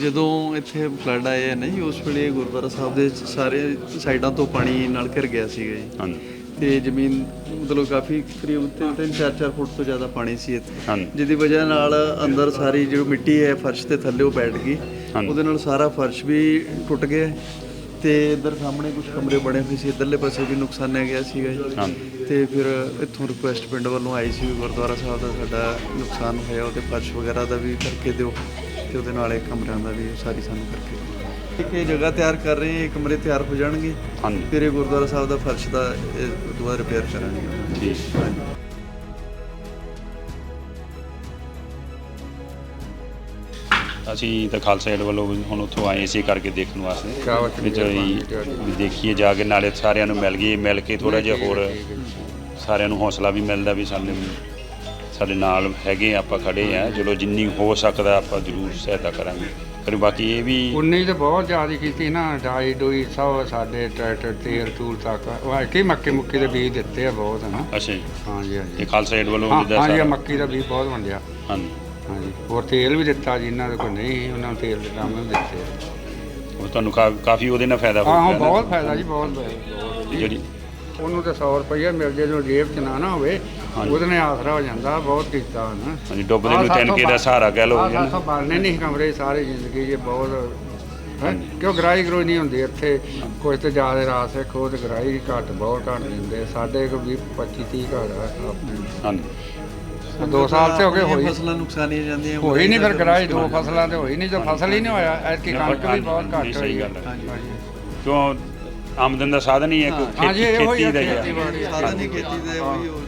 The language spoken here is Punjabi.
ਜਦੋਂ ਇੱਥੇ ਫਲੱਡ ਆਇਆ ਨਾ ਜੀ ਉਸ ਵੇਲੇ ਗੁਰਦੁਆਰਾ ਸਾਹਿਬ ਦੇ ਸਾਰੇ ਸਾਈਡਾਂ ਤੋਂ ਪਾਣੀ ਨਾਲ ਘਿਰ ਗਿਆ ਸੀਗਾ ਜੀ। ਹਾਂਜੀ। ਤੇ ਜ਼ਮੀਨ ਮਤਲਬ ਕਾਫੀ ਕਰੀਬ 3-4 ਫੁੱਟ ਤੋਂ ਜ਼ਿਆਦਾ ਪਾਣੀ ਸੀ ਇੱਥੇ। ਜਿਹਦੀ ਵਜ੍ਹਾ ਨਾਲ ਅੰਦਰ ਸਾਰੀ ਜਿਹੜੀ ਮਿੱਟੀ ਹੈ ਫਰਸ਼ ਦੇ ਥੱਲੇ ਉਹ ਬੈਠ ਗਈ। ਉਹਦੇ ਨਾਲ ਸਾਰਾ ਫਰਸ਼ ਵੀ ਟੁੱਟ ਗਿਆ। ਤੇ ਇੱਧਰ ਸਾਹਮਣੇ ਕੁਝ ਕਮਰੇ ਬਣੇ ਹੋਏ ਸੀ ਇੱਧਰਲੇ ਪਾਸੇ ਵੀ ਨੁਕਸਾਨਿਆ ਗਿਆ ਸੀਗਾ ਜੀ। ਤੇ ਫਿਰ ਇੱਥੋਂ ਰਿਕੁਐਸਟ ਪਿੰਡ ਵੱਲੋਂ ਆਈ ਸੀ ਵੀ ਗੁਰਦੁਆਰਾ ਸਾਹਿਬ ਦਾ ਸਾਡਾ ਨੁਕਸਾਨ ਹੋਇਆ ਉਹਦੇ ਫਰਸ਼ ਵਗੈਰਾ ਦਾ ਵੀ ਕਰਕੇ ਦਿਓ। ਤੇ ਉਹਦੇ ਨਾਲ ਇਹ ਕਮਰਿਆਂ ਦਾ ਵੀ ਸਾਰੀ ਸਾਨੂੰ ਕਰਕੇ ਇੱਕ ਇਹ ਜਗ੍ਹਾ ਤਿਆਰ ਕਰ ਰਹੇ ਹਾਂ ਇਹ ਕਮਰੇ ਤਿਆਰ ਹੋ ਜਾਣਗੇ। ਹਾਂਜੀ। ਫਿਰ ਇਹ ਗੁਰਦੁਆਰਾ ਸਾਹਿਬ ਦਾ ਫਰਸ਼ ਦਾ ਦੁਬਾਰਾ ਰਿਪੇਅਰ ਕਰਾਂਗੇ। ਠੀਕ ਹਾਂਜੀ ਅਸੀਂ ਤਾਂ ਖਾਲਸਾ ਏਡ ਵੱਲੋਂ ਹੁਣ ਉੱਥੋਂ ਆਏ ਇਸੇ ਕਰਕੇ ਦੇਖਣ ਵਾਸਤੇ। ਵੀ ਜੀ ਵੀ ਦੇਖੀਏ ਜਾ ਕੇ ਨਾਲੇ ਸਾਰਿਆਂ ਨੂੰ ਮਿਲ ਗਏ ਮਿਲ ਕੇ ਥੋੜਾ ਜਿਹਾ ਹੋਰ ਸਾਰਿਆਂ ਨੂੰ ਹੌਸਲਾ ਵੀ ਮਿਲਦਾ ਵੀ ਸਾਨੂੰ ਸਾਡੇ ਨਾਲ ਹੈਗੇ ਆਪਾਂ ਖੜੇ ਆ। ਚਲੋ ਜਿੰਨੀ ਹੋ ਸਕਦਾ ਆਪਾਂ ਜ਼ਰੂਰ ਸਹਾਇਤਾ ਕਰਾਂਗੇ। ਪਰ ਬਾਕੀ ਇਹ ਵੀ ਉਨੀ ਤੇ ਬਹੁਤ ਜ਼ਿਆਦਾ ਕੀਤੀ ਨਾ ਡਾਈ ਡੋਈ ਸਭ ਸਾਡੇ ਟਰੈਕਟਰ ਤੇਲ ਤੂਲ ਤੱਕ। ਕਿ ਮੱਕੀ ਮੁੱਕੀ ਦੇ ਬੀਜ ਦਿੱਤੇ ਆ ਬਹੁਤ ਨਾ ਅੱਛਾ ਜੀ, ਹਾਂਜੀ ਹਾਂਜੀ। ਇਹ ਖਾਲਸਾ ਏਡ ਵੱਲੋਂ ਹਾਂ ਜਿੱਦਾਂ ਹਾਂਜੀ ਸਾਰਾ ਮੱਕੀ ਦਾ ਬੀਜ ਬਹੁਤ ਵੰਡਿਆ। ਹਾਂਜੀ। ਹਾਂਜੀ। ਹੋਰ ਤੇਲ ਵੀ ਦਿੱਤਾ ਜਿਨ੍ਹਾਂ ਦੇ ਕੋਲ ਨਹੀਂ ਉਹਨਾਂ ਨੂੰ ਤੇਲ ਦੇ ਕੰਮ ਵੀ ਦਿੱਤੇ। ਉਹ ਤੁਹਾਨੂੰ ਕਾ- ਕਾਫੀ ਉਹਦੇ ਨਾਲ ਫਾਇਦਾ ਹਾਂ ਹਾਂ ਨਾ। ਬਹੁਤ ਫਾਇਦਾ ਜੀ ਬਹੁਤ ਬਹੁਤ ਜਿਹੜੀ ਉਹਨੂੰ ਤਾਂ 100 ਰੁਪਏ ਮਿਲ ਜੇ ਜੋ ਜੇਬ 'ਚ ਨਾ ਨਾ ਹੋਵੇ। ਉਹਦੇ ਨਾਲ ਆਸਰਾ ਹੋ ਜਾਂਦਾ ਬਹੁਤ ਕੀਤਾ ਨਾ ਹਾਂਜੀ ਡੁੱਬਦੇ ਨੂੰ ਤਿੰਨਕੇ ਦਾ ਸਹਾਰਾ ਕਹਿ ਲਓ ਆਹ ਸਾਥੋਂ ਬਾਲਣੇ ਨਹੀਂ ਕਮਰੇ ਸਾਰੀ ਜ਼ਿੰਦਗੀ ਇਹ ਬਹੁਤ ਹੈਂ? ਕਿਉਂ ਗਰਾਈ ਗਰੋਈ ਨਹੀਂ ਹੁੰਦੀ ਇੱਥੇ? ਕੁਝ ਤੇ ਜ਼ਿਆਦਾ ਰਾਸ ਹੈ ਖੋਦ ਗਰਾਈ ਘੱਟ ਬਹੁਤ ਘੱਟ ਦਿੰਦੇ। ਸਾਡੇ ਕੋ 20 25 30 ਘਰ ਹਾਂਜੀ। ਦੋ ਸਾਲ ਤੇ ਹੋ ਗਏ ਹੋਈ। ਫਸਲਾਂ ਨੁਕਸਾਨੀਆਂ ਜਾਂਦੀਆਂ ਹੋਈ ਨਹੀਂ ਫਿਰ ਗਰਾਈ ਦੋ ਫਸਲਾਂ ਤੇ ਹੋਈ ਨਹੀਂ ਜੋ ਫਸਲ ਹੀ ਨਹੀਂ ਹੋਇਆ ਐਤਕੀ ਕਣਕ ਵੀ ਬਹੁਤ ਘੱਟ ਸਹੀ ਹੋਈ ਗੱਲ ਹੈ। ਹਾਂਜੀ। ਕਿਉਂ ਆਮਦਨ ਦਾ ਸਾਧਨ ਹੀ ਹੈ ਕੋਈ ਹਾਂਜੀ, ਖੇਤੀ ਇਹੋ ਹੀ ਆ ਖੇਤੀ ਦਾ ਹੀ ਹੈ ਖੇਤੀਬਾੜੀ। ਸਾਧਨ ਹੀ ਖੇਤੀ ਦੇ ਉਹੀ ਉਹ